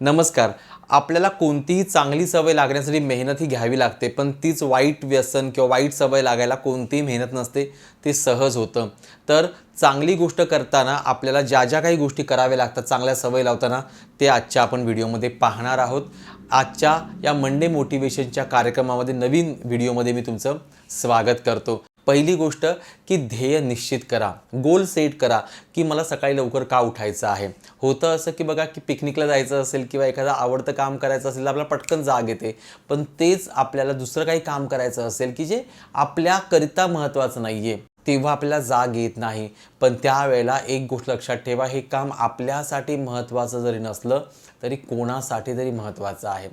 नमस्कार. आपल्याला कोणतीही चांगली सवय लागण्यासाठी मेहनत ही घ्यावी लागते पण तीच वाईट व्यसन किंवा वाईट सवय लागायला कोणतीही मेहनत नसते ते सहज होतं. तर चांगली गोष्ट करताना आपल्याला ज्या ज्या काही गोष्टी कराव्या लागतात चांगल्या सवय लावताना ते आजच्या आपण व्हिडिओमध्ये पाहणार आहोत. आजच्या या मंडे मोटिवेशनच्या कार्यक्रमामध्ये नवीन व्हिडिओमध्ये मी तुमचं स्वागत करतो. पहिली गोष्ट की ध्येय निश्चित करा गोल सेट करा की मला सकाळी लवकर का उठायचं आहे. होतं असं की बघा की पिकनिकला जायचं असेल किंवा एखादं आवडतं काम करायचं असेल तर आपल्याला पटकन जाग येते. पण तेच आपल्याला दुसरं काही काम करायचं असेल की जे आपल्याकरिता महत्त्वाचं नाही आहे तेव्हा आपल्याला जाग येत नाही. पण त्यावेळेला एक गोष्ट लक्षात ठेवा हे काम आपल्यासाठी महत्त्वाचं जरी नसलं तरी कोणासाठी तरी महत्त्वाचं आहे.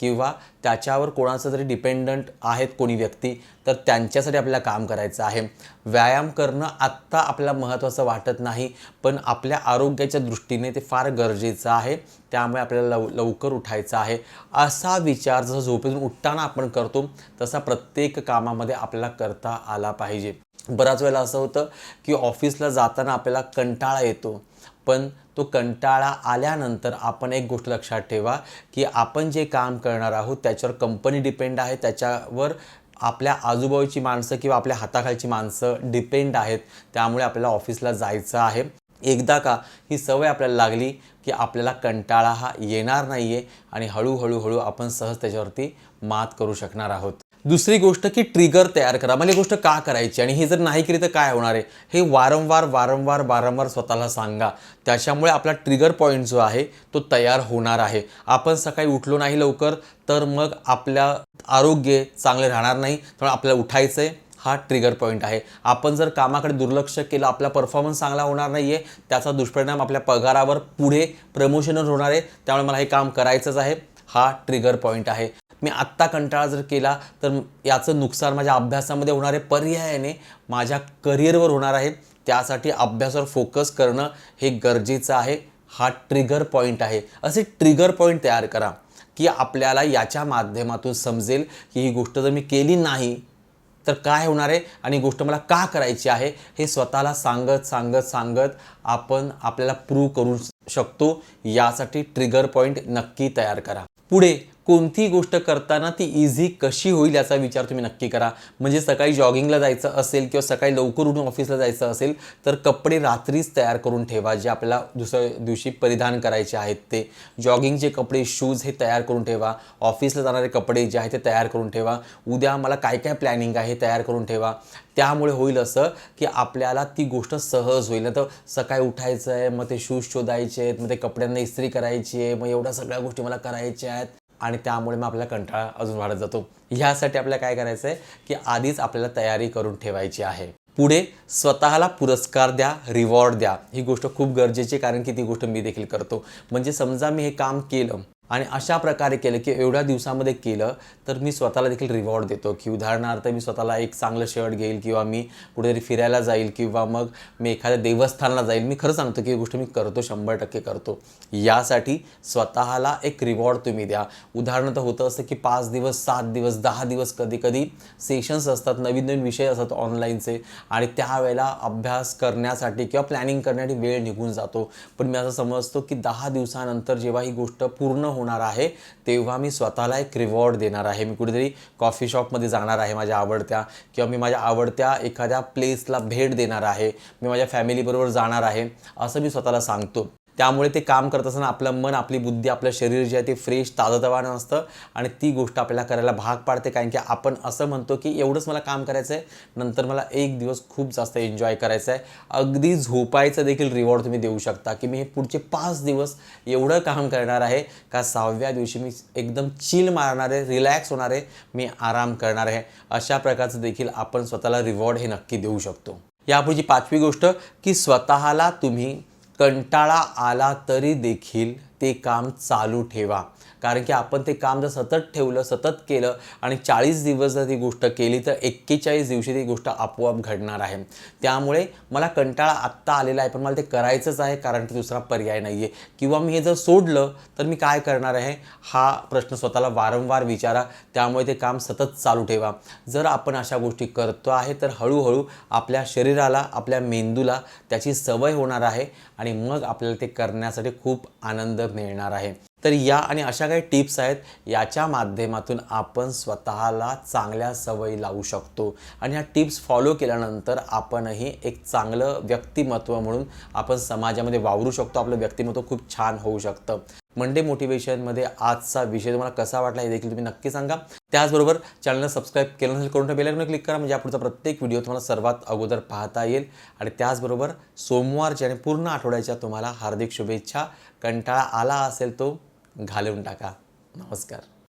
किंवा त्याच्यावर कोणाचं तरी डिपेंडंट आहेत कोणी व्यक्ती तर त्यांच्यासाठी आपल्याला काम करायचं आहे. व्यायाम करणं आत्ता आपल्याला महत्त्वाचं वाटत नाही पण आपल्या आरोग्याच्या दृष्टीने ते फार गरजेचं आहे. त्यामुळे आपल्याला लव लवकर उठायचं आहे. असा विचार जसं झोपेतून उठताना आपण करतो तसा प्रत्येक कामामध्ये आपल्याला करता आला पाहिजे. बऱ्याच वेळेला असं होतं की ऑफिसला जाताना आपल्याला कंटाळा येतो. पण तो कंटाळा आल्यानंतर आपण एक गोष्ट लक्षात ठेवा की आपण जे काम करणार आहोत त्याच्यावर कंपनी डिपेंड आहे. त्याच्यावर आपल्या आजूबाजूची माणसं किंवा आपल्या हाताखालची माणसं डिपेंड आहेत. त्यामुळे आपल्याला ऑफिसला जायचं आहे. एकदा का ही सवय आपल्याला लागली की आपल्याला कंटाळा हा येणार नाही आहे आणि हळूहळू हळू आपण सहज त्याच्यावरती मात करू शकणार आहोत. दुसरी गोष्ट की ट्रिगर तयार करा. मला गोष्ट का करायची? आणि हे जर नाही केली तर काय होणार आहे? हे वारंवार वारंवार वारंवार स्वतःला सांगा. त्याच्यामुळे आपला ट्रिगर पॉईंट जो आहे तो तयार होणार आहे. आपण सकाळी उठलो नाही लवकर तर मग आपल्या आरोग्य चांगले राहणार नाही. त्यामुळे आपल्याला उठायचं आहे हा ट्रिगर पॉईंट आहे. आपण जर कामाकडे दुर्लक्ष केलं आपला परफॉर्मन्स चांगला होणार नाही आहे त्याचा दुष्परिणाम आपल्या पगारावर पुढे प्रमोशनच होणार आहे. त्यामुळे मला हे काम करायचंच आहे. हा ट्रिगर पॉईंट आहे. मी आत्ता कंटाळा जर केला तर याचं नुकसान माझ्या अभ्यासामध्ये होणारे पर्यायाने माझ्या करिअरवर होणार आहे. त्यासाठी अभ्यासावर फोकस करणं हे गरजेचं आहे. हा ट्रिगर पॉईंट आहे. असे ट्रिगर पॉईंट तयार करा की आपल्याला याच्या माध्यमातून समजेल की ही गोष्ट जर मी केली नाही तर काय होणार आहे आणि गोष्ट मला का करायची आहे हे स्वतःला सांगत सांगत सांगत आपण आपल्याला प्रूव्ह करू शकतो. यासाठी ट्रिगर पॉईंट नक्की तयार करा. पुढे कोणती गोष्ट करताना ती इझी कशी होईल याचा विचार तुम्ही नक्की करा. म्हणजे सकाळी जॉगिंगला जायचं असेल किंवा सकाळी लवकर उठून ऑफिसला जायचं असेल तर कपडे रात्रीच तयार करून ठेवा जे आपल्याला दुसऱ्या दिवशी परिधान करायचे आहेत ते. जॉगिंगचे कपडे शूज हे तयार करून ठेवा. ऑफिसला जाणारे कपडे जे आहेत ते तयार करून ठेवा. उद्या मला काय काय प्लॅनिंग आहे हे तयार करून ठेवा. त्यामुळे होईल असं की आपल्याला ती गोष्ट सहज होईल. तर सकाळी उठायचं आहे मग ते शूज शोधायचे आहेत मग ते कपड्यांना इस्त्री करायची आहे मग एवढ्या सगळ्या गोष्टी मला करायच्या आहेत. आणि त्यामुळे मग आपल्याला कंटाळा अजून वाढत जातो. ह्यासाठी आपल्याला काय करायचं आहे की आधीच आपल्याला तयारी करून ठेवायची आहे. पुढे स्वतःला पुरस्कार द्या रिवॉर्ड द्या. ही गोष्ट खूप गरजेची कारण की ती गोष्ट मी देखील करतो. म्हणजे समजा मी हे काम केलं आणि अशा प्रकारे केलं की एवढ्या दिवसामध्ये केलं तर मी स्वतःला देखील रिवॉर्ड देतो की उदाहरणार्थ मी स्वतःला एक चांगलं शर्ट घेईल किंवा मी कुठेतरी फिरायला जाईल किंवा मग मी एखाद्या देवस्थानाला जाईल. मी खरं सांगतो की ही गोष्ट मी करतो शंभर टक्के करतो. यासाठी स्वतःला एक रिवॉर्ड तुम्ही द्या. उदाहरणार्थ होतं असं की पाच दिवस सात दिवस दहा दिवस कधी कधी सेशन्स असतात नवीन नवीन विषय असतात ऑनलाईनचे आणि त्यावेळेला अभ्यास करण्यासाठी किंवा प्लॅनिंग करण्यासाठी वेळ निघून जातो. पण मी असं समजतो की दहा दिवसानंतर जेव्हा ही गोष्ट पूर्ण हो होणार आहे तेव्हा मी स्वतःला एक रिवॉर्ड देणार आहे. मी कुठेतरी कॉफी शॉपमध्ये जाणार आहे माझ्या आवडत्या किंवा मी माझ्या आवडत्या एखाद्या प्लेसला भेट देणार आहे. मी माझ्या फॅमिलीबरोबर जाणार आहे असं मी स्वतःला सांगतो. त्यामुळे ते काम करत असताना आपलं मन आपली बुद्धी आपलं शरीर जे आहे ते फ्रेश ताजतवानं असतं. आणि ती गोष्ट आपल्याला करायला भाग पाडते. कारण की आपण असं म्हणतो की एवढंच मला काम करायचं आहे नंतर मला एक दिवस खूप जास्त एन्जॉय करायचं आहे अगदी झोपायचं देखील रिवॉर्ड तुम्ही देऊ शकता की मी हे पुढचे पाच दिवस एवढं काम करणार आहे का सहाव्या दिवशी मी एकदम चिल मारणार आहे रिलॅक्स होणार आहे मी आराम करणार आहे. अशा प्रकारचं देखील आपण स्वतःला रिवॉर्ड हे नक्की देऊ शकतो. यापुढची पाचवी गोष्ट की स्वतःला तुम्ही कंटाळा आला तरी देखील ते काम चालू ठेवा. कारण की आपण ते काम जर सतत ठेवलं सतत केलं आणि चाळीस दिवस जर ती गोष्ट केली तर एक्केचाळीस दिवशी ती गोष्ट आपोआप घडणार आहे. त्यामुळे मला कंटाळा आत्ता आलेला आहे पण मला ते करायचंच आहे कारण की दुसरा पर्याय नाही आहे किंवा मी हे जर सोडलं तर मी काय करणार आहे? हा प्रश्न स्वतःला वारंवार विचारा. त्यामुळे ते काम सतत चालू ठेवा. जर आपण अशा गोष्टी करतो आहे तर हळूहळू आपल्या शरीराला आपल्या मेंदूला त्याची सवय होणार आहे आणि मग आपल्याला ते करण्यासाठी खूप आनंद मिळणार आहे. तर या आणि अशा काही टिप्स आहेत याच्या माध्यमातून आपण स्वतःला चांगल्या सवयी लावू शकतो. आणि ह्या टिप्स फॉलो केल्यानंतर आपणही एक चांगलं व्यक्तिमत्व म्हणून आपण समाजामध्ये वावरू शकतो. आपलं व्यक्तिमत्व खूप छान होऊ शकतं. मंडे मोटिवेशनमध्ये आजचा विषय तुम्हाला कसा वाटला हे देखील तुम्ही नक्की सांगा. त्याचबरोबर चॅनलला सबस्क्राईब केलं नसेल करून बेलायकन क्लिक करा. म्हणजे पुढचा प्रत्येक व्हिडिओ तुम्हाला सर्वात अगोदर पाहता येईल. आणि त्याचबरोबर सोमवारच्या आणि पूर्ण आठवड्याच्या तुम्हाला हार्दिक शुभेच्छा. कंटाळा आला असेल तो घालवून टाका. नमस्कार.